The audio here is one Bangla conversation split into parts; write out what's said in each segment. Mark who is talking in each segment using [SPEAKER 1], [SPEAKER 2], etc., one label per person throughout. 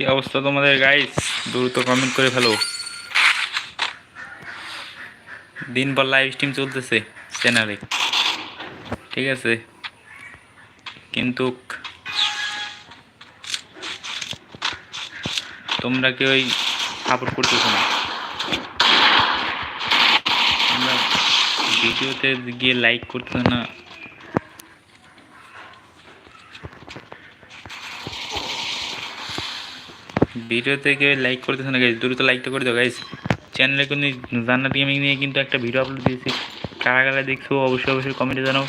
[SPEAKER 1] কি অবস্থা তোমাদের গাইস দ্রুত কমেন্ট করে ফেলো। দিনভর লাইভ স্ট্রিম চলতেছে চ্যানেলে ঠিক আছে? কিন্তু তোমরা কি ওই সাপোর্ট করতেছো না? তোমরা ভিডিওতে গিয়ে লাইক করতেছো না? ভিডিওতে কেউ লাইক করতেছে না গাইজ দ্রুত লাইকটা করে দাও গাইজ চ্যানেলে কিন্তু জান্নাত গেমিং নিয়ে কিন্তু একটা ভিডিও আপলোড দিয়েছি। কারা কারা দেখছ, অবশ্যই অবশ্যই কমেন্টে জানাও।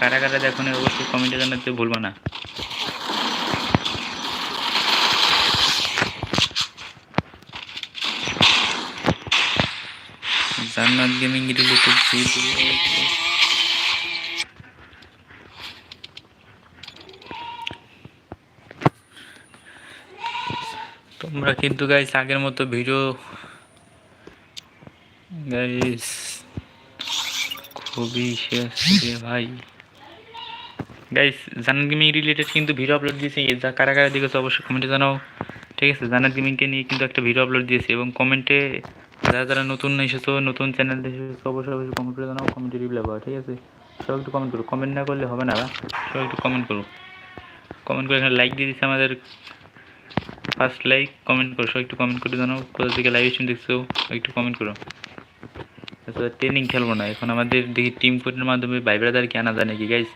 [SPEAKER 1] কারা কারা দেখো না, অবশ্যই কমেন্টে জানাতে ভুলবা না। জান্নাত গেমিং রিলেটেড তোমরা কিন্তু গাইস আগের মতো ভিডিও গাইস খুবই ভাই। গাইস জানান গেমিং রিলেটেড কিন্তু ভিডিও আপলোড দিয়েছি। যা কারা কারা দেখেছ অবশ্যই কমেন্টে জানাও। ঠিক আছে জানান গেমিংকে নিয়ে কিন্তু একটা ভিডিও আপলোড দিয়েছি এবং কমেন্টে যারা যারা নতুন এসেছ, নতুন চ্যানেল এসেছ, অবশ্যই অবশ্যই কমেন্ট করে জানাও কমেন্টে রিপ্লাই পাওয়া ঠিক আছে? সবাই একটু কমেন্ট করো। কমেন্ট না করলে হবে না, সবাই একটু কমেন্ট করো। কমেন্ট করে এখানে লাইক দিয়ে দিচ্ছে আমাদের ফার্স্ট লাইক কমেন্ট করো, সবাই একটু কমেন্ট করে জানাও কোথা থেকে লাইভ স্ট্রিম দেখছ একটু কমেন্ট করো। আচ্ছা ট্রেনিং খেলব না, এখন আমাদের দেখি টিম কোডের মাধ্যমে ভাই ব্রাদারকে আনা যায় নাকি গাইস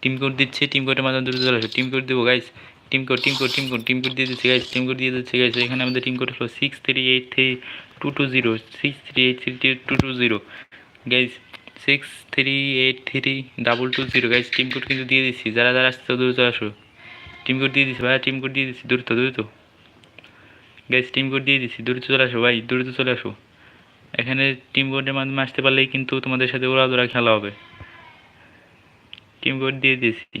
[SPEAKER 1] টিম কোড দিচ্ছে টিম কোডের মাধ্যমে দ্রুত চলে আসো টিম কোড দেবো guys team code team code team code team code দিয়ে দিচ্ছে গাইস টিম কোড দিয়ে দিচ্ছে গাইস এখানে আমাদের টিম কোড হলো six three eight three two two zero six three eight three two two zero guys six three eight three double two zero guys team code কিন্তু দিয়ে দিচ্ছি, যারা যারা আসছে দ্রুত আসো। টিম কোড দিয়ে দিচ্ছি ভাই টিম কোড দিয়ে দিচ্ছি, দ্রুত দ্রুত। গ্যাস টিম কোড দিয়ে দিচ্ছি দ্রুত চলে আসো ভাই, দ্রুত চলে আসো। এখানে টিম কোডের মাধ্যমে আসতে পারলেই কিন্তু তোমাদের সাথে ওরা খেলা হবে। টিম কোড দিয়ে দিয়েছি